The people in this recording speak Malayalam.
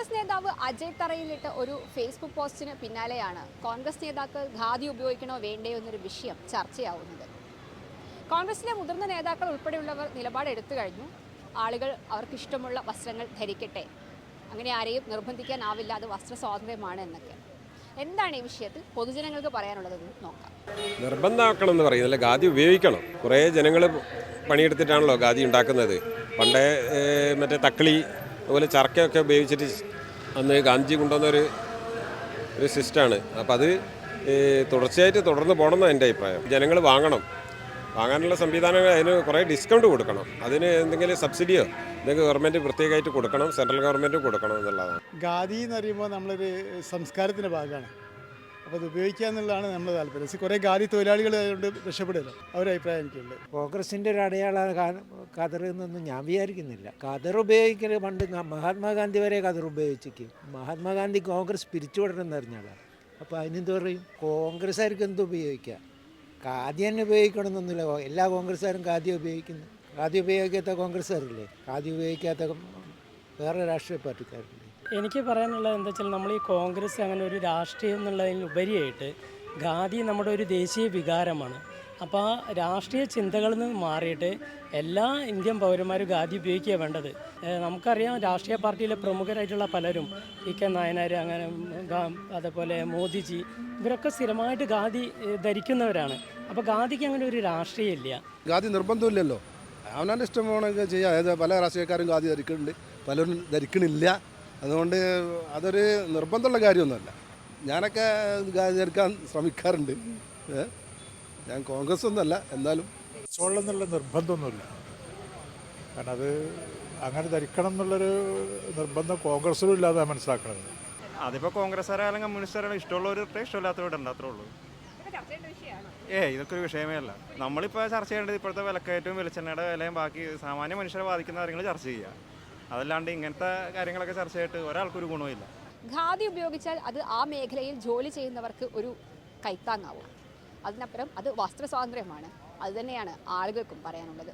കോൺഗ്രസ് നേതാവ് അജയ് തറയിലിട്ട ഒരു ഫേസ്ബുക്ക് പോസ്റ്റിന് പിന്നാലെയാണ് കോൺഗ്രസ് നേതാക്കൾ ഖാദി ഉപയോഗിക്കണോ വേണ്ടയോ എന്നൊരു വിഷയം ചർച്ചയാവുന്നത്. കോൺഗ്രസിലെ മുതിർന്ന നേതാക്കൾ ഉൾപ്പെടെയുള്ളവർ നിലപാടെടുത്തു കഴിഞ്ഞു. ആളുകൾ അവർക്കിഷ്ടമുള്ള വസ്ത്രങ്ങൾ ധരിക്കട്ടെ. അങ്ങനെ ആരെയും നിർബന്ധിക്കാനാവില്ല അത് വസ്ത്ര സ്വാതന്ത്ര്യമാണ് എന്നൊക്കെ. എന്താണ് ഈ വിഷയത്തിൽ പൊതുജനങ്ങൾക്ക് പറയാനുള്ളതെന്ന് നോക്കാം. നിർബന്ധമാക്കണം എന്ന് പറയുന്നില്ല. ഖാദി ഉപയോഗിക്കണം. കുറേ ജനങ്ങൾ പണിയെടുത്തിട്ടാണല്ലോ ഖാദി ഉണ്ടാക്കുന്നത്. പണ്ടേ മറ്റേ തക്കളി അതുപോലെ ചർക്കയൊക്കെ ഉപയോഗിച്ചിട്ട് അന്ന് ഗാന്ധി കൊണ്ടുവന്നൊരു ഒരു സിസ്റ്റമാണ് അപ്പോൾ അത് തുടർച്ചയായിട്ട് തുടർന്ന് പോകണം എന്നാണ് എന്റെ അഭിപ്രായം. ജനങ്ങൾ വാങ്ങണം. വാങ്ങാനുള്ള സംവിധാനങ്ങൾ അതിന് കുറേ ഡിസ്കൗണ്ട് കൊടുക്കണം. അതിന് എന്തെങ്കിലും സബ്സിഡിയോ എന്തെങ്കിലും ഗവൺമെന്റ് പ്രത്യേകമായിട്ട് കൊടുക്കണം സെൻട്രൽ ഗവൺമെന്റ് കൊടുക്കണം എന്നുള്ളതാണ്. ഗാന്ധി എന്ന് പറയുമ്പോൾ നമ്മളൊരു സംസ്കാരത്തിന്റെ ഭാഗമാണ്. അപ്പോൾ അത് ഉപയോഗിക്കുക എന്നുള്ളതാണ് നമ്മുടെ താല്പര്യം. കുറേ ഖാദി തൊഴിലാളികൾ അതുകൊണ്ട് രക്ഷപ്പെടില്ല. അവരുടെ അഭിപ്രായം എനിക്കുണ്ട്. കോൺഗ്രസിന്റെ ഒരു അടയാളാണ് കതർ എന്നൊന്നും ഞാൻ വിചാരിക്കുന്നില്ല. കതർ ഉപയോഗിക്കൽ പണ്ട് മഹാത്മാഗാന്ധി വരെ കതർ ഉപയോഗിച്ചിരിക്കും. മഹാത്മാഗാന്ധി കോൺഗ്രസ് പിരിച്ചുവിടണമെന്ന് അറിഞ്ഞാളാണ് അപ്പോൾ അതിനെന്ത് പറയും? കോൺഗ്രസ്സുകാർക്ക് എന്ത് ഉപയോഗിക്കാം? ഖാദി തന്നെ ഉപയോഗിക്കണമെന്നൊന്നുമില്ല. എല്ലാ കോൺഗ്രസ്സുകാരും ഖാദി ഉപയോഗിക്കുന്നു. ഖാദി ഉപയോഗിക്കാത്ത കോൺഗ്രസ്സുകാരില്ലേ? ഖാദി ഉപയോഗിക്കാത്ത വേറെ രാഷ്ട്രീയ പാർട്ടിക്കാരുണ്ട് എനിക്ക് പറയാനുള്ളത് എന്താ വെച്ചാൽ നമ്മൾ ഈ കോൺഗ്രസ് അങ്ങനെ ഒരു രാഷ്ട്രീയം എന്നുള്ളതിന് ഉപരിയായിട്ട് ഖാദി നമ്മുടെ ഒരു ദേശീയ വികാരമാണ്. അപ്പോൾ ആ രാഷ്ട്രീയ ചിന്തകളിൽ നിന്ന് മാറിയിട്ട് എല്ലാ ഇന്ത്യൻ പൗരന്മാരും ഖാദി ഉപയോഗിക്കുക വേണ്ടത്. നമുക്കറിയാം രാഷ്ട്രീയ പാർട്ടിയിലെ പ്രമുഖരായിട്ടുള്ള പലരും ഇ കെ നായനാർ അങ്ങനെ ഗാ- അതേപോലെ മോദിജി ഇവരൊക്കെ സ്ഥിരമായിട്ട് ഖാദി ധരിക്കുന്നവരാണ്. അപ്പോൾ ഖാദിക്ക് അങ്ങനെ ഒരു രാഷ്ട്രീയം ഇല്ല. ഖാദി നിർബന്ധമില്ലല്ലോ. അവനവന്റെ ഇഷ്ടം വേണമെങ്കിൽ ചെയ്യാം. അതായത് പല രാഷ്ട്രീയക്കാരും ഖാദി ധരിക്കുന്നുണ്ട്. പലരും ധരിക്കണില്ല. അതുകൊണ്ട് അതൊരു നിർബന്ധമുള്ള കാര്യമൊന്നുമല്ല. ഞാനൊക്കെ ഖാദി ധരിക്കാൻ ശ്രമിക്കാറുണ്ട്? ഞാൻ കോൺഗ്രസ് ഒന്നുമല്ല. എന്നാലും എന്നുള്ള നിർബന്ധമൊന്നുമില്ല. കാരണം അത് അങ്ങനെ ധരിക്കണം എന്നുള്ളൊരു നിർബന്ധം കോൺഗ്രസിലും ഇല്ലാതെ മനസ്സിലാക്കണത് അതിപ്പോൾ കോൺഗ്രസ്സുകാരായാലും കമ്മ്യൂണിസ്റ്റുകാരായാലും ഇഷ്ടമുള്ളവരുടെ ഇഷ്ടമില്ലാത്തവരുണ്ട് അത്രേ ഉള്ളൂ ഏ ഇതൊക്കെ ഒരു വിഷയമേ അല്ല. നമ്മളിപ്പോൾ ചർച്ച ചെയ്യേണ്ടത് ഇപ്പോഴത്തെ വിലക്കയറ്റവും വെളിച്ചെണ്ണയുടെ വിലയും ബാക്കി സാമാന്യ മനുഷ്യരെ ബാധിക്കുന്ന കാര്യങ്ങൾ ചർച്ച ചെയ്യുക. അതല്ലാണ്ട് ഇങ്ങനത്തെ കാര്യങ്ങളൊക്കെ ചർച്ച ചെയ്തിട്ട് ഒരാൾക്കൊരു ഗുണവുമില്ല ഖാദി ഉപയോഗിച്ചാൽ അത് ആ മേഖലയിൽ ജോലി ചെയ്യുന്നവർക്ക് ഒരു കൈത്താങ്ങാവും. അതിനപ്പുറം അത് വസ്ത്ര സ്വാതന്ത്ര്യമാണ് അതുതന്നെയാണ് ആളുകൾക്കും പറയാനുള്ളത്.